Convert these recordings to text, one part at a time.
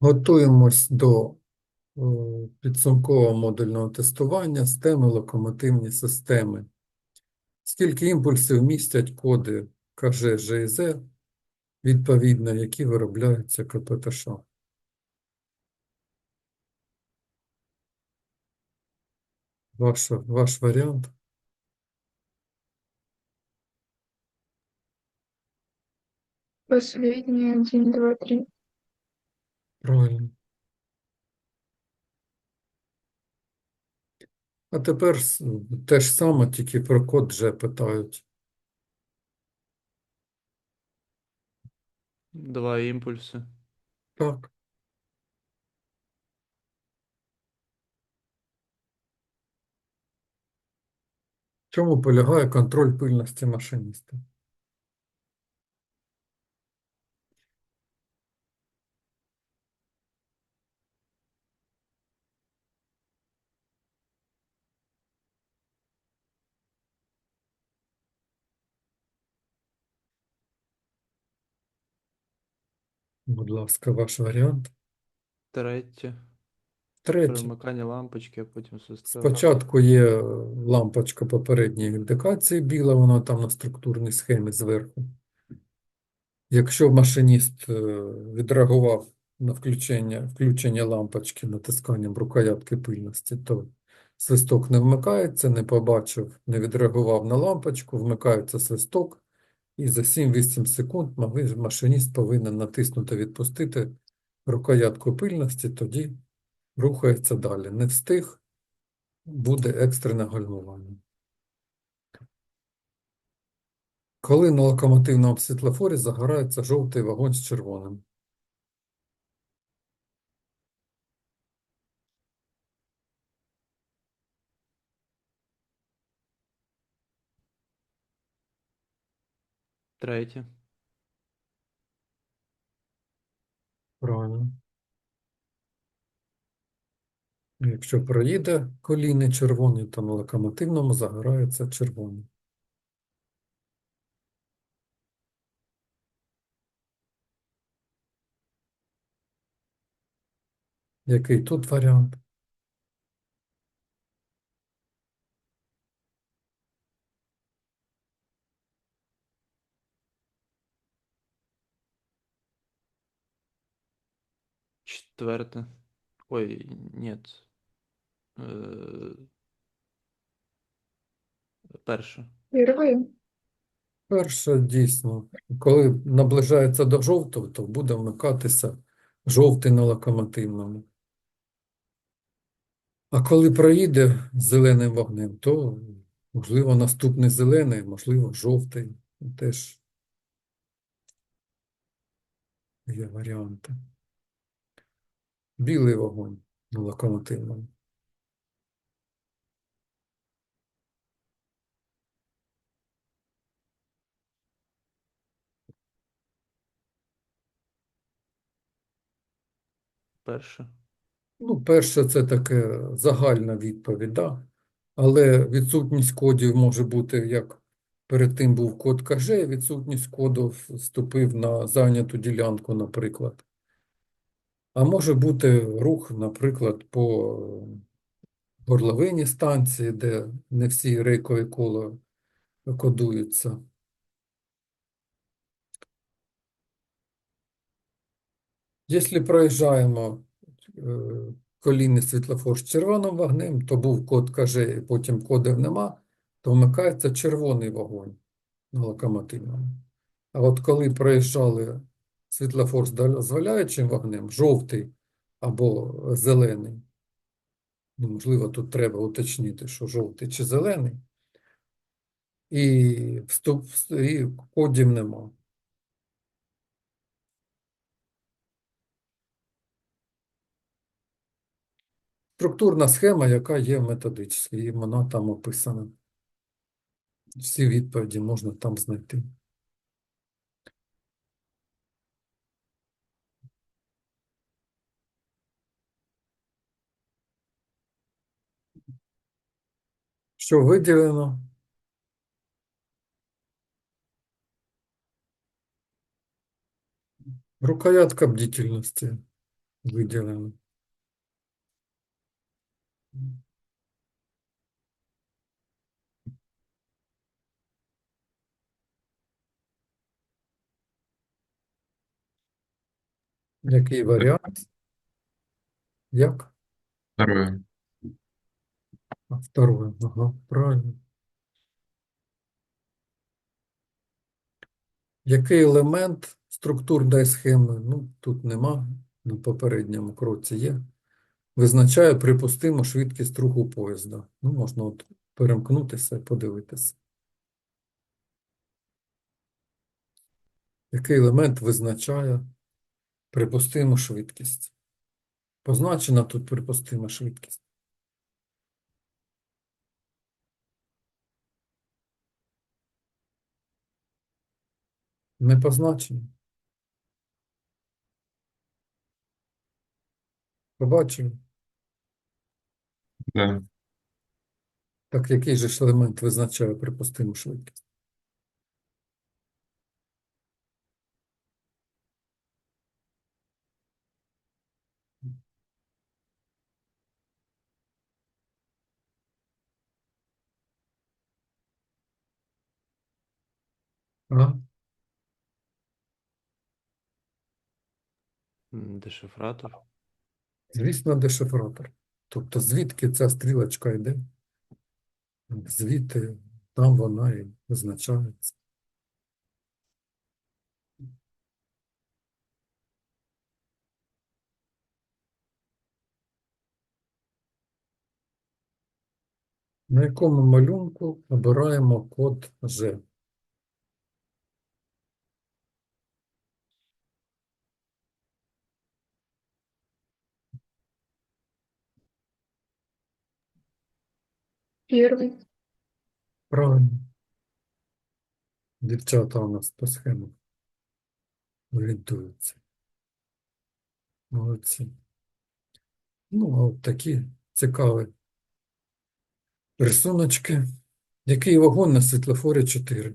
Готуємось до е, підсумкового модульного тестування з теми локомотивні системи. Скільки імпульсів містять коди КЖ, ЖІЗ, відповідно, які виробляються КПТШ? Ваш, ваш варіант? Последний один, два, три. Правильно. А тепер с- те ж саме, тільки про код вже питають. Два імпульси. Так. В чому полягає контроль пильності машиніста? Будь ласка, ваш варіант. Третє. Третє. Перемикання лампочки, а потім система. Спочатку є лампочка попередньої індикації біла, вона там на структурній схемі зверху. Якщо машиніст е, відреагував на включення, включення лампочки натисканням рукоятки пильності, то свисток не вмикається, не побачив, не відреагував на лампочку, вмикається свисток, і за 7-8 секунд машиніст повинен натиснути відпустити рукоятку пильності, тоді рухається далі. Не встиг, буде екстрене гальмування. Коли на локомотивному світлофорі загорається жовтий вагон з червоним? Третє. Правильно. Якщо проїде колійний червоний, то на локомотивному загорається червоний. Який тут варіант? Четверте. Ой, нет. Перше. Первый. Перше, дійсно, коли наближається до жовтого, то буде вмикатися жовтий на локомотивному. А коли проїде зеленим вогнем, то, можливо, наступний зелений, можливо, жовтий. Теж є варіанти. Білий вогонь на локомотивному. Перше. Ну, перше, це таке загальна відповідь, да? Але відсутність кодів може бути, як перед тим був код КЖ, відсутність коду вступив на зайняту ділянку, наприклад. А може бути рух, наприклад, по горловині станції, де не всі рейкові кола кодуються. Якщо проїжджаємо е, колійний світлофор з червоним вогнем, то був код КЖ, і потім кодів нема, то вмикається червоний вогонь на локомотивному. А от коли проїжджали світлофор з дозволяючим вогнем, жовтий або зелений, ну, можливо, тут треба уточнити, що жовтий чи зелений, і, вступ, і кодів нема. Структурна схема, яка є в методичці, і вона там описана. Всі відповіді можна там знайти. Що виділено? Рукоятка бдительності. виділено. Який варіант? Як? Второе. Второе. Ага, правильно. Який елемент структурної схеми, ну, тут нема, на попередньому кроці є, визначає припустиму швидкість руху поїзда. Ну, можна от перемкнутися і подивитися. Який елемент визначає припустиму швидкість? Позначена тут припустима швидкість. Не позначено. Побачили? Да. Так який же ж елемент визначає припустиму швидкість? А? Дешифратор. Звісно, дешифратор. Тобто звідки ця стрілочка йде? Звідти там вона і визначається. На якому малюнку обираємо код G? Первый. Правильно. Дівчата у нас по схемах орієнтуються. Молодці. Ну, а от такі цікаві рисуночки. Який вагон на світлофорі 4?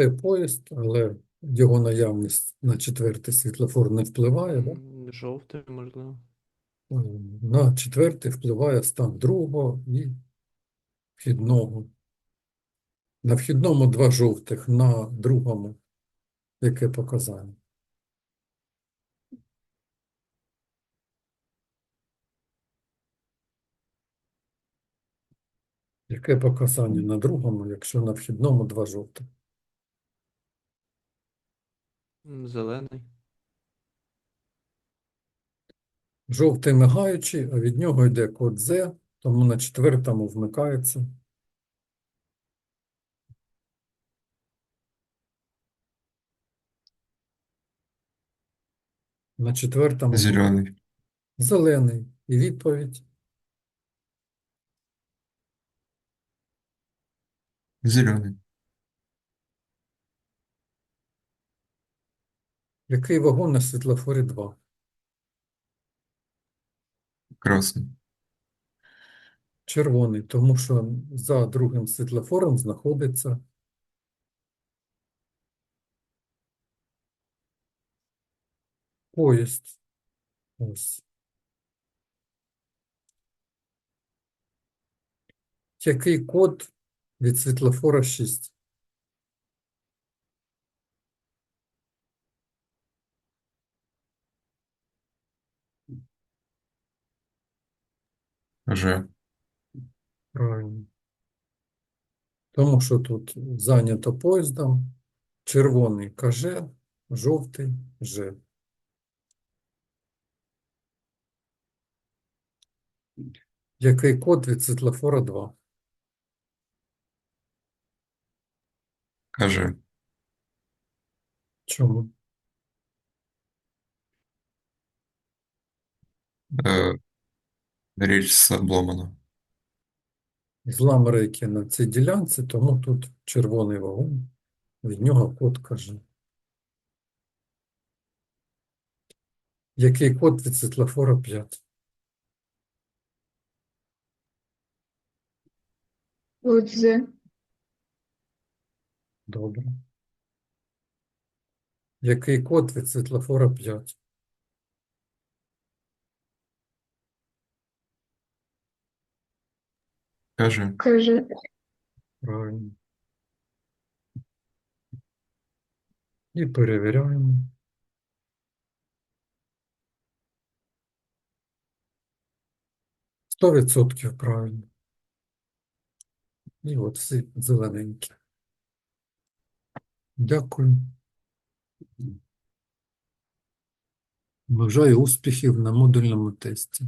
Це поїзд, але його наявність на четвертий світлофор не впливає, да? Жовтий, можливо. На четвертий впливає стан другого і вхідного. На вхідному два жовтих, на другому яке показання? Яке показання на другому, якщо на вхідному два жовтих? Зелений. Жовтий мигаючий, а від нього йде код Z, тому на четвертому вмикається. На четвертому Зеленый. зелений. І відповідь Зеленый. Який вагон на світлофорі 2? Красный. Червоний, тому що за другим світлофором знаходиться поїзд. Ось. Який код від світлофора 6? Ж. Правильно. Тому що тут зайнято поїздом. Червоний КЖ, жовтий Ж. Який код від світлофора 2? Каже. Чому? Э, рельс обломана. Злам рейки на цій ділянці, тому тут червоний вагон, від нього код каже. Який код від світлофора 5? От З. Добре. Який код від світлофора 5? Каже, Каже. Правильно. І перевіряємо. Сто відсотків правильно. І от всі зелененькі. Дякую. Бажаю успіхів на модульному тесті.